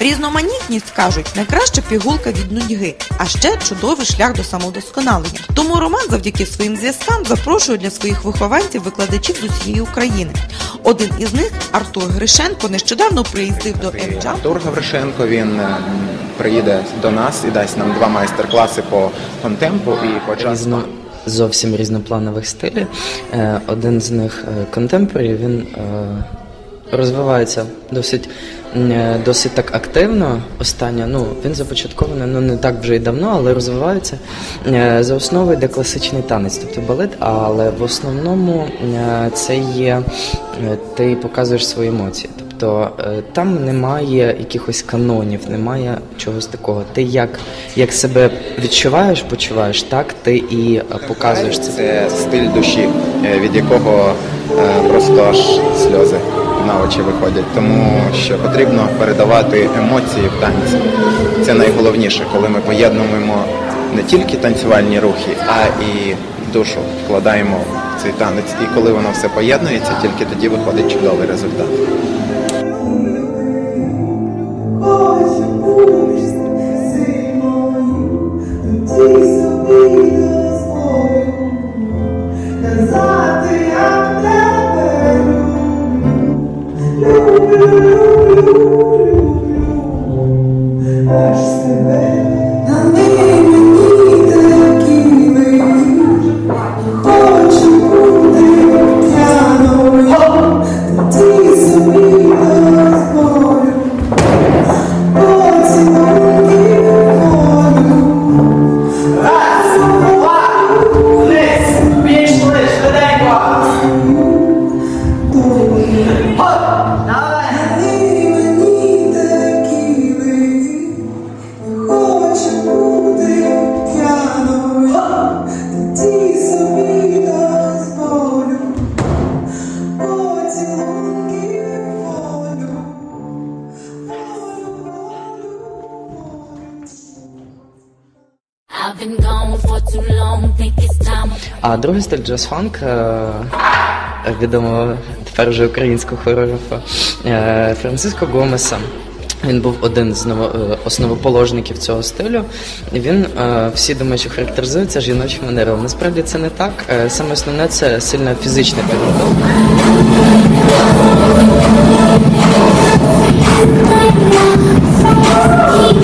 Різноманітність кажуть, найкраща пігулка від нудьги, а ще чудовий шлях до самодосконалення. Тому Роман завдяки своїм зв'язкам запрошує для своїх вихованців викладачів з усієї України. Один із них, Артур Гришенко, нещодавно приїздив до МЧА Артур Гавришенко він е, приїде до нас і дасть нам два майстер-класи по контемпу і по джаз. різно, зовсім різнопланових стилів. Е, Один з них контемпорі, він е, розвивається досить, е, досить так активно. Останнє, ну, він започаткований ну, не так вже й давно, але розвивається. Е, За основою йде класичний танець, тобто балет, але в основному е, це є ти показуєш свої емоції. Тобто е, там немає якихось канонів, немає чогось такого. Ти як, як себе відчуваєш, почуваєш, так ти і показуєш це. Це стиль душі, від якого просто аж сльози на очі виходять. Тому що потрібно передавати емоції в танці. Це найголовніше, коли ми поєднуємо не тільки танцювальні рухи, а і душу вкладаємо в цей танець. І коли воно все поєднується, тільки тоді виходить чудовий результат. Aż sobie А другий стиль джаз-фанк е, відомого тепер вже українського хореографа Франциско Гомеса. Він був один з е, основоположників цього стилю. Він е, всі думають, що характеризується жіночим манером. Насправді це не так. Саме основне це сильна фізична підготовка. Keep on,